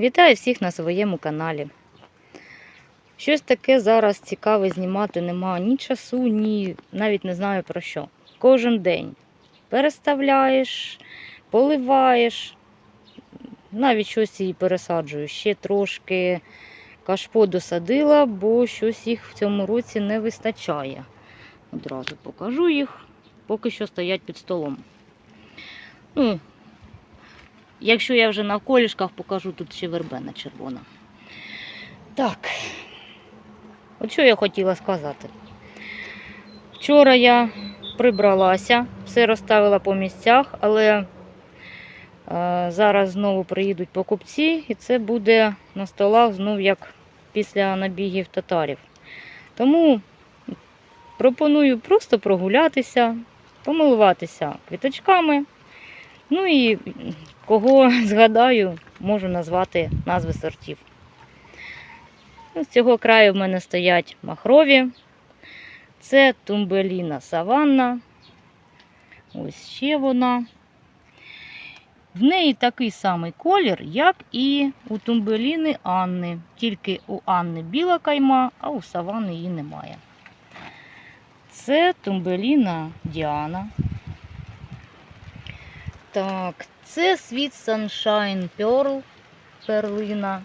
Вітаю всіх на своєму каналі. Щось таке зараз цікаве знімати нема ні часу, ні навіть не знаю про що. Кожен день переставляєш, поливаєш, навіть щось і пересаджую. Ще трошки кашпо досадила, бо щось їх в цьому році не вистачає. Одразу покажу їх, поки що стоять під столом. Ну, Якщо я вже на колішках покажу, тут ще вербена червона. Так, от що я хотіла сказати. Вчора я прибралася, все розставила по місцях, але е, зараз знову приїдуть покупці, і це буде на столах знов як після набігів татарів. Тому пропоную просто прогулятися, помилуватися квіточками. Ну і кого згадаю, можу назвати назви сортів. Ну, З цього краю в мене стоять махрові. Це тумбеліна саванна. Ось ще вона. В неї такий самий колір, як і у тумбеліни Анни. Тільки у Анни біла кайма, а у саванни її немає. Це тумбеліна Діана. Так, це Sweet Sunshine Pearl, перлина.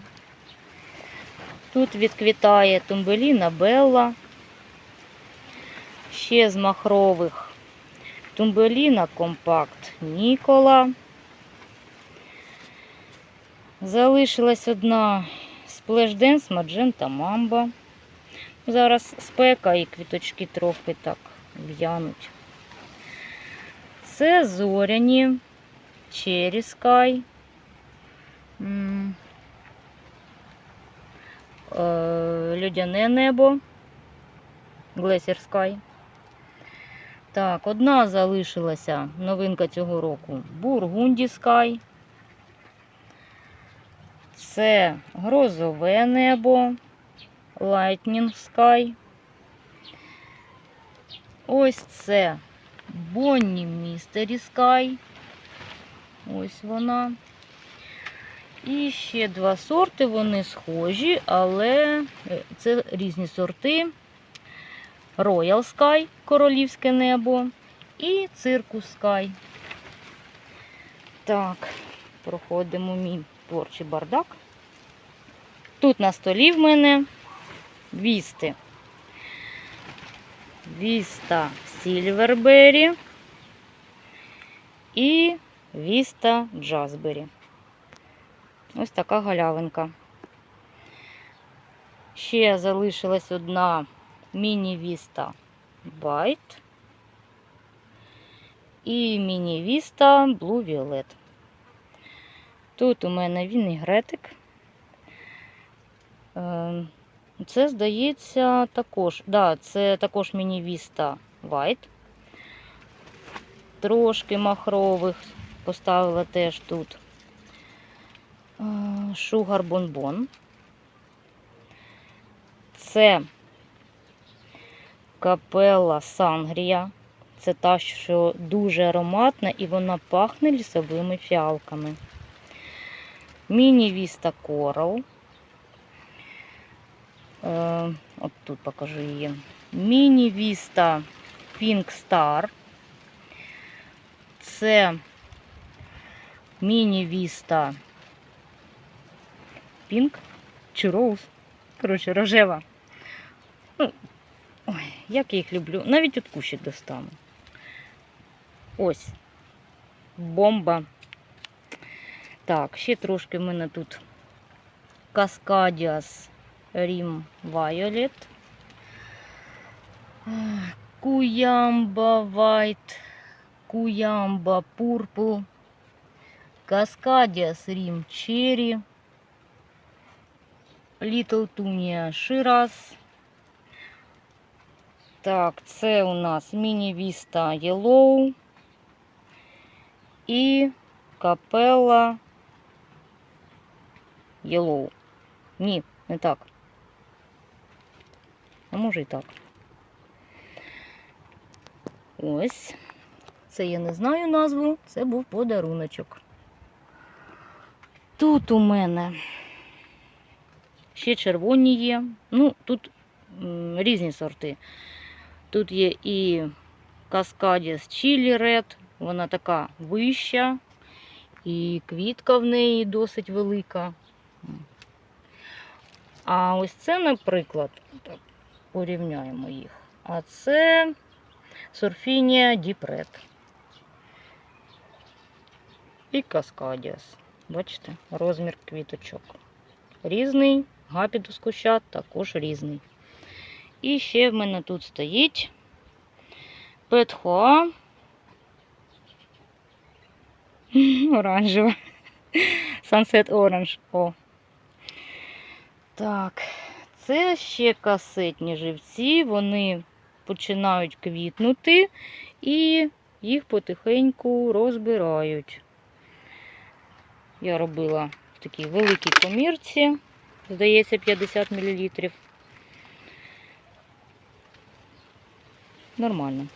Тут відквітає тумбеліна Белла. Ще з махрових тумбеліна Компакт Нікола. Залишилась одна Dance Magenta Mamba. Зараз спека і квіточки трохи так в'януть. Це зоряні Cherry Sky. Е, Людяне небо. Glacier Sky. Так, одна залишилася новинка цього року. Бургунді Sky. Це грозове небо. Lightning Sky. Ось це Bonnie Mystery Sky. Ось вона. І ще два сорти, вони схожі, але е, це різні сорти. Royal Sky, королівське небо, і Circus Sky. Так, проходимо мій творчий бардак. Тут на столі в мене вісти. Віста Сільвербері і Віста Джазбері. Ось така галявинка. Ще залишилась одна міні-віста White і міні-віста Blue Violet. Тут у мене вінігретик. Ем, Це, здається, також, да, це також міні-віста White. Трошки махрових поставила теж тут. Шугар бонбон. Це капела Сангрія. Це та, що дуже ароматна і вона пахне лісовими фіалками. Міні-віста Корал. Е, от тут покажу її. Міні-віста Pink Star. Це міні-віста Pink чи Rose. Коротше, рожева. Ну, ой, як я їх люблю. Навіть тут кущик достану. Ось. Бомба. Так, ще трошки в мене тут Cascadias Rim Violet. Куямба White. Куямба Purple. Cascadias Rim Cherry. Little Tunia Shiraz. Так, це у нас міні-віста Yellow і капела Yellow. Ні, не так. А може і так. Ось. Це я не знаю назву, це був подаруночок. Тут у мене Ще червоні є. Ну, тут різні сорти. Тут є і Каскадіс Чілі Ред, вона така вища, і квітка в неї досить велика. А ось це, наприклад, так, порівняємо їх. А це Сурфінія Діпред. І Каскадіас. Бачите, розмір квіточок. Різний, гапітус куща також різний. І ще в мене тут стоїть Петхоа. Оранжева. Sunset Orange. О. Так, це ще касетні живці. Вони починають квітнути і їх потихеньку розбирають. Я робила в такій великій комірці, здається, 50 мл. Нормально.